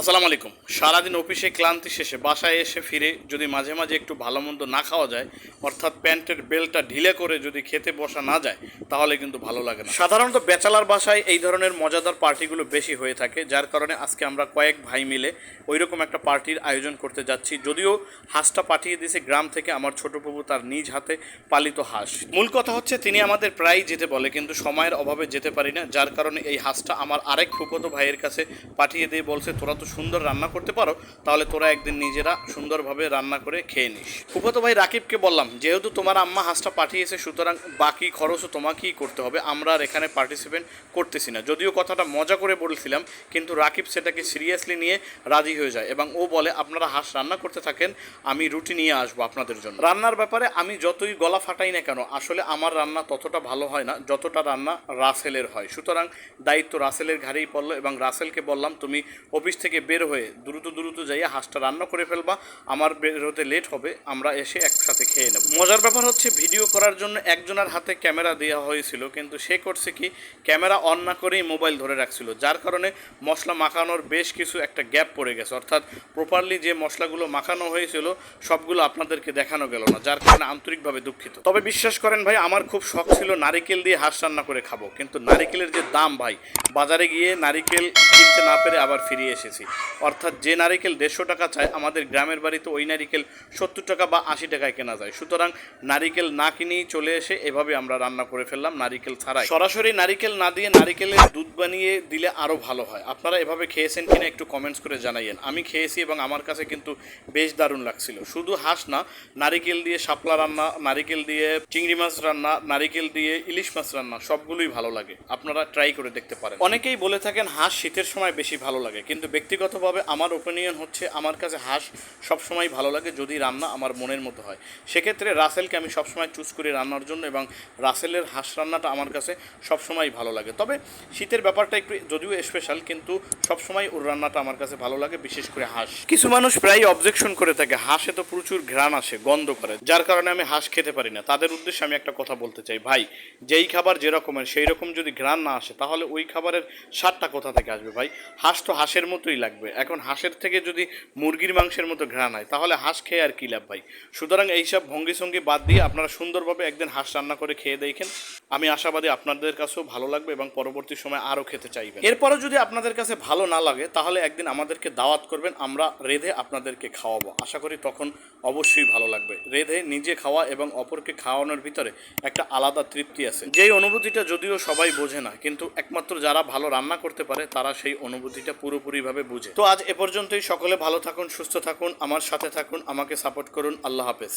আসসালামু আলাইকুম। সারাদিন অফিসে ক্লান্তি শেষে বাসায় এসে ফিরে যদি মাঝে মাঝে একটু ভালো মন্দ না খাওয়া যায়, অর্থাৎ প্যান্টের বেলটা ঢিলে করে যদি খেতে বসা না যায়, তাহলে কিন্তু ভালো লাগে না। সাধারণত ব্যাচেলার বাসায় এই ধরনের মজাদার পার্টিগুলো বেশি হয়ে থাকে, যার কারণে আজকে আমরা কয়েক ভাই মিলে ওই রকম একটা পার্টির আয়োজন করতে যাচ্ছি। যদিও হাঁসটা পাঠিয়ে দিয়েছে গ্রাম থেকে আমার ছোট প্রভু তার নিজ হাতে পালিত হাঁস। মূল কথা হচ্ছে তিনি আমাদের প্রায় যেতে বলে, কিন্তু সময়ের অভাবে যেতে পারি না, যার কারণে এই হাঁসটা আমার আরেক ফুকতো ভাইয়ের কাছে পাঠিয়ে দিয়ে বলছে, তোরা তো সুন্দর রান্না করতে পারো, তাহলে তোরা একদিন নিজেরা সুন্দরভাবে রান্না করে খেয়ে নিস। ফুকতো ভাই রাকিবকে বললাম, যেহেতু তোমার আম্মা হাঁসটা পাঠিয়েছে, সুতরাং বাকি খরচও তোমাকেই করতে হবে, আমরা আর এখানে পার্টিসিপেট করতেছি না। যদিও কথাটা মজা করে বলছিলাম, কিন্তু রাকিব সেটাকে সিরিয়াসলি নিয়ে রাজি হয়ে যায় এবং ও বলে, আপনারা হাঁস রান্না করতে থাকেন, আমি রুটি নিয়ে আসব আপনাদের জন্য। রান্নার ব্যাপারে আমি যতই গলা ফাটাই না কেন, আসলে আমার রান্না ততটা ভালো হয় না, যতটা রান্না রাসেলের হয়। সুতরাং দায়িত্ব রাসেলের ঘাড়েই পড়ল এবং রাসেলকে বললাম, তুমি অফিস থেকে বের হয়ে দ্রুত দ্রুত যাইয়া হাঁসটা রান্না করে ফেলবা। আমার বের হতে লেট হবে, আমরা এসে একসাথে খেয়ে নেব। মজার ব্যাপার হচ্ছে, ভিডিও করার জন্য একজনের হাতে ক্যামেরা দেওয়া হয়েছিল, কিন্তু সে করছে কি, ক্যামেরা অন না করেই মোবাইল ধরে রাখছিল, যার কারণে মশলা মাখানোর বেশ কিছু একটা গ্যাপ পড়ে গেছে। অর্থাৎ প্রপারলি যে মশলাগুলো মাখানো হয়েছিল, সবগুলো আপনাদেরকে দেখানো গেল না, যার কারণে আন্তরিকভাবে দুঃখিত। তবে বিশ্বাস করেন ভাই, আমার খুব শখ ছিল নারিকেল দিয়ে হাঁস রান্না করে খাব, কিন্তু নারিকেলের যে দাম ভাই, বাজারে গিয়ে নারিকেল কিনতে না পেরে আবার ফিরে এসেছি। অর্থাৎ যে নারিকেল দেড়শো টাকা চায়, আমাদের গ্রামের বাড়িতে ওই নারিকেল সত্তর টাকা বা আশি টাকায় কেনা যায়। সুতরাং নারিকেল না কিনেই চলে এসে এভাবে আমরা রান্না করে ফেললাম নারিকেল ছাড়াই। সরাসরি নারিকেল না দিয়ে নারিকেলের দুধ বানিয়ে দিলে আরও ভালো হয়। আপনারা এভাবে খেয়েছেন কিনা একটু কমেন্টস করে জানাইয়েন। আমি খেয়েছি এবং আমার কাছে কিন্তু বেশ দারুণ লাগছিল। শুধু হাঁস না, নারিকেল দিয়ে শাপলা রান্না, নারিকেল দিয়ে চিংড়ি মাছ রান্না, নারিকেল দিয়ে ইলিশ মাছ রান্না, সবগুলোই ভালো লাগে। আপনারা ট্রাই করে দেখতে পারেন। অনেকেই বলে থাকেন হাঁস শীতের সময় বেশি ভালো লাগে। কিন্তু ব্যক্তিগতভাবে আমার ওপিনিয়ন হচ্ছে, আমার কাছে হাঁস সবসময় ভালো লাগে যদি রান্না আমার মনের মতো হয়। সেক্ষেত্রে রাসেলকে আমি সবসময় চুজ করি রান্নার জন্য এবং রাসেলের হাঁস রান্নাটা আমার কাছে সবসময় ভালো লাগে। তবে শীতের ব্যাপারটা একটু যদিও স্পেশাল কিন্তু সবসময় ওর রান্নাটা আমার কাছে ভালো লাগে, বিশেষ করে হাঁস। কিছু মানুষ প্রায় অবজেকশন করে থাকে, হাঁসে তো প্রচুর ঘ্রাণ আসে, গন্ধ করে। যার কারণে আমি হাঁস খেতে পারি না। তাদের উদ্দেশ্যে আমি একটা কথা বলতে চাই, ভাই, যেই খাবার যেরকমের সেই রকম যদি ঘ্রাণ না আসে, তাহলে ওই খাবারের স্বাদটা কোথা থেকে আসবে? ভাই, হাঁস তো হাঁসের মতোই লাগবে। এখন হাঁসের থেকে যদি মুরগির মাংসের মতো ঘ্রাণ হয়, তাহলে হাঁস খেয়ে আর কী লাভ ভাই? সুতরাং এইসব ভঙ্গি সঙ্গি বাদ দিয়ে আপনারা সুন্দরভাবে একদিন হাঁস রান্না করে খেয়ে দেখেন। আমি আশাবাদী আপনাদের কাছেও ভালো লাগবে এবং পরবর্তী সময় আরও খেতে চাইবেন। এরপরও যদি আপনাদের কাছে ভালো না লাগে, তাহলে একদিন আমাদেরকে দাওয়াত করবেন, আমরা রেধে আপনাদেরকে খাওয়াবো। আশা করি তখন অবশ্যই ভালো লাগবে। রেধে নিজে খাওয়া এবং অপরকে খাওয়ানোর ভিতরে একটা আলাদা তৃপ্তি আছে। যেই অনুভূতিটা যদিও সবাই বোঝে না, কিন্তু একমাত্র যারা ভালো রান্না করতে পারে, তারা সেই অনুভূতিটা পুরোপুরিভাবে বুঝে। তো আজ এ পর্যন্তই। সকলে ভালো থাকুন, সুস্থ থাকুন, আমার সাথে থাকুন, আমাকে সাপোর্ট করুন। আল্লাহ হাফেজ।